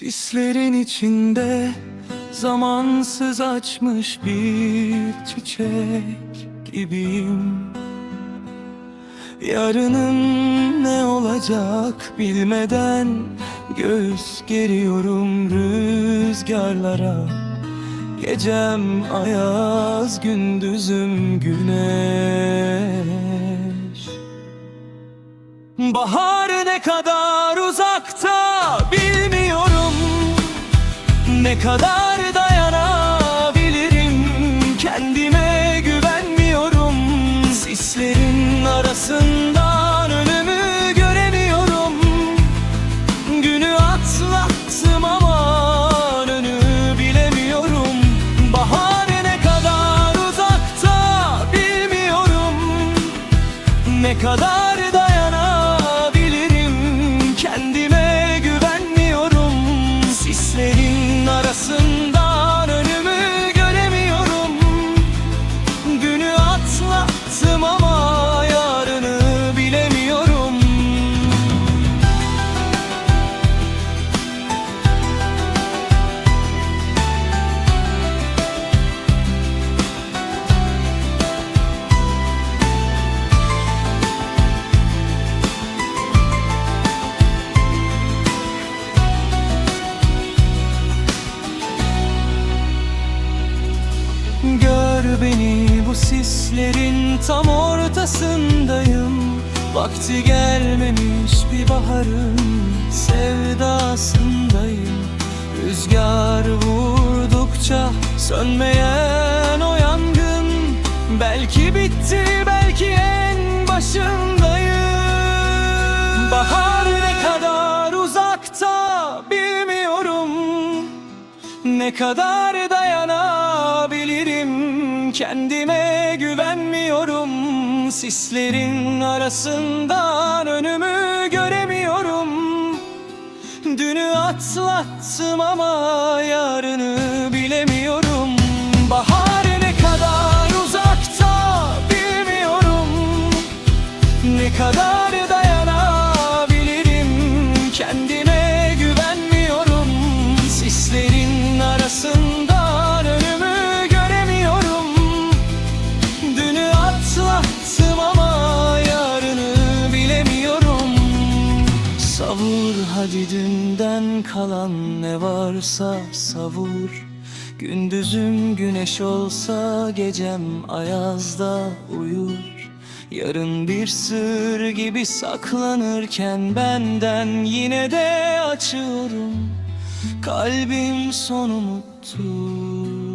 Sislerin içinde zamansız açmış bir çiçek gibiyim. Yarının ne olacak bilmeden Göğüs geriyorum rüzgarlara. Gecem ayaz gündüzüm güneş. Bahar ne kadar Ne kadar dayanabilirim? Kendime güvenmiyorum. Sislerin arasından önümü göremiyorum. Günü atlattım ama önü bilemiyorum. Bahar ne kadar uzakta bilmiyorum. Ne kadar beni bu sislerin tam ortasındayım. Vakti gelmemiş bir baharın sevdasındayım. Rüzgar vurdukça sönmeyen o yangın Belki bitti belki en başındayım. Bahar ne kadar uzakta bilmiyorum. Ne kadar Kendime güvenmiyorum Sislerin arasından önümü göremiyorum. Dünü atlattım ama yarını bilemiyorum. Bahar ne kadar uzakta bilmiyorum. Ne kadar hadi dünden kalan ne varsa savur. Gündüzüm güneş olsa gecem ayazda uyur. Yarın bir sır gibi saklanırken benden yine de açıyorum. Kalbim son umuttur